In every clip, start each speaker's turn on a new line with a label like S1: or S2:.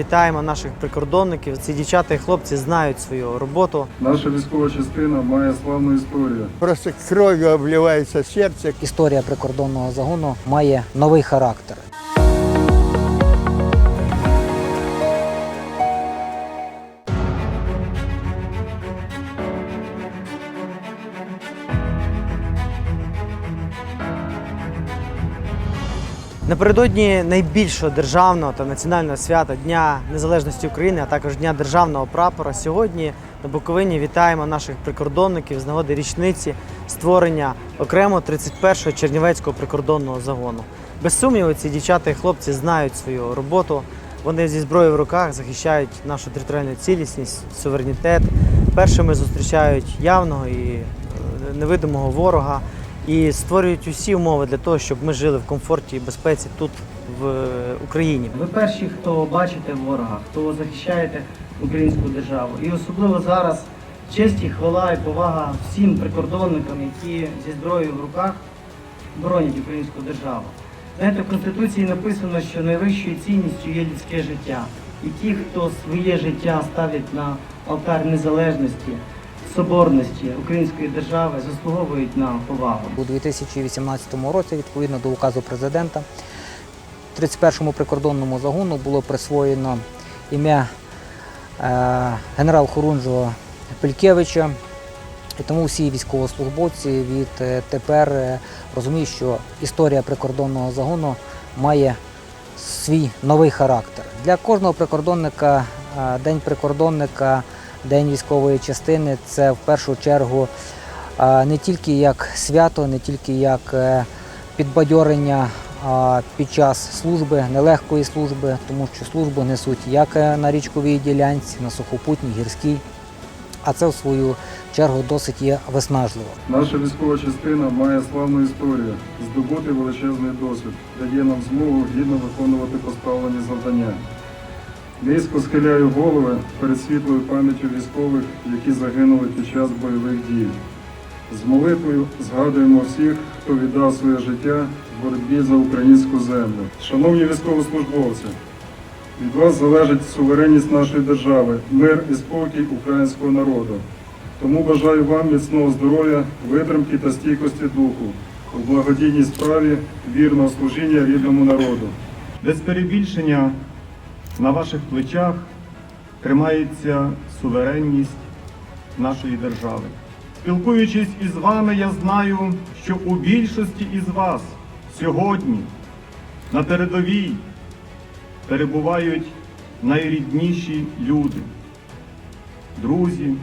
S1: Вітаємо наших прикордонників. Ці дівчата і хлопці знають свою роботу.
S2: Наша військова частина має славну історію.
S3: Просто кров'ю обливається серце.
S4: Історія прикордонного загону має новий характер.
S1: Напередодні найбільшого державного та національного свята Дня Незалежності України, а також Дня державного прапора. Сьогодні на Буковині вітаємо наших прикордонників з нагоди річниці створення окремо 31-го Чернівецького прикордонного загону. Без сумніву, ці дівчата і хлопці знають свою роботу. Вони зі зброєю в руках захищають нашу територіальну цілісність, суверенітет. Першими зустрічають явного і е, невидимого ворога і створюють усі умови для того, щоб ми жили в комфорті і безпеці тут, в е, Україні. Ви перші, хто бачите ворога, хто захищаєте українську державу. І особливо зараз честь і хвала і повага всім прикордонникам, які зі зброєю в руках боронять українську державу. Знаєте, в Конституції написано, що найвищою цінністю є людське життя. І ті, хто своє життя ставить на алтар незалежності, соборності української держави, заслуговують на повагу.
S4: У 2018 році, відповідно до указу президента, 31-му прикордонному загону було присвоєно ім'я е, генерал Хорунжого Пелькевича. І тому всі військовослужбовці від е, тепер е, розуміють, що історія прикордонного загону має свій новий характер. Для кожного прикордонника День прикордонника, День військової частини це в першу чергу не тільки як свято, не тільки як е, підбадьорення під час служби, нелегкої служби, тому що службу несуть як е, на річковій ділянці, на сухопутній, гірській, а це в свою чергу досить є виснажливо.
S2: Наша військова частина має славну історію, здобути величезний досвід, дає нам змогу гідно виконувати поставлені завдання. Низько схиляю голови перед світлою пам'яттю військових, які загинули під час бойових дій. З молитвою згадуємо всіх, хто віддав своє життя в боротьбі за українську землю. Шановні військовослужбовці, від вас залежить суверенність нашої держави, мир і спокій українського народу. Тому бажаю вам міцного здоров'я, витримки та стійкості духу у благодійній справі вірного служіння рідному народу.
S5: Без перебільшення на ваших плечах тримається суверенність нашої держави. Спілкуючись із вами, я знаю, що у більшості із вас сьогодні на передовій перебувають найрідніші люди, друзі,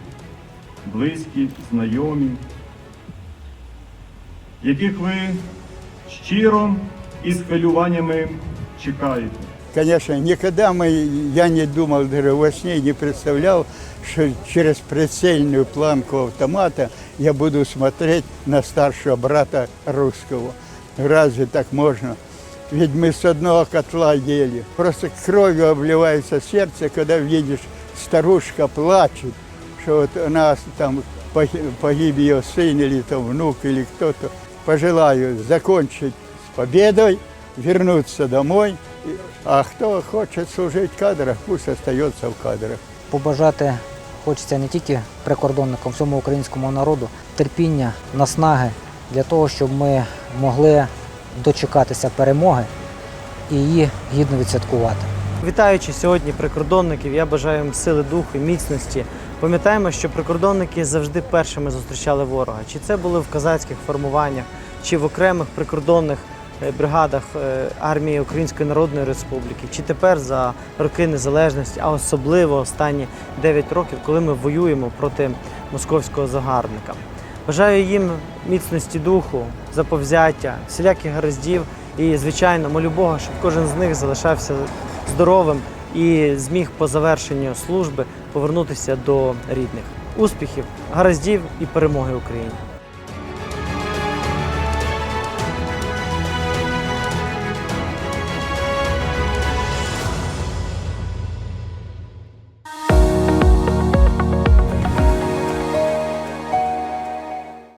S5: близькі, знайомі, яких ви щиро і з хвилюваннями чекаєте.
S3: Конечно, никогда мы, я не думал, даже во сне не представлял, что через прицельную планку автомата я буду смотреть на старшего брата русского. Разве так можно? Ведь мы с одного котла ели. Просто кровью обливается сердце, когда видишь, старушка плачет, что вот у нас там погиб ее сын или там внук или кто-то. Пожелаю закончить с победой, вернуться домой. А кто хочет служить в кадрах, пусть остается в кадрах.
S4: Побажати хочеться не тільки прикордонникам, всьому українському народу терпіння, наснаги для того, щоб ми могли дочекатися перемоги і її гідно відсвяткувати.
S1: Вітаючи сьогодні прикордонників, я бажаю їм сили духу і міцності. Пам'ятаємо, що прикордонники завжди першими зустрічали ворога. Чи це були в казацьких формуваннях, чи в окремих прикордонних бригадах е, армії Української Народної Республіки, чи тепер за роки незалежності, а особливо останні 9 років, коли ми воюємо проти московського загарбника. Бажаю їм міцності духу, заповзяття, всіляких гараздів і, звичайно, молю Бога, щоб кожен з них залишався здоровим і зміг по завершенню служби повернутися до рідних. Успіхів, гараздів і перемоги Україні!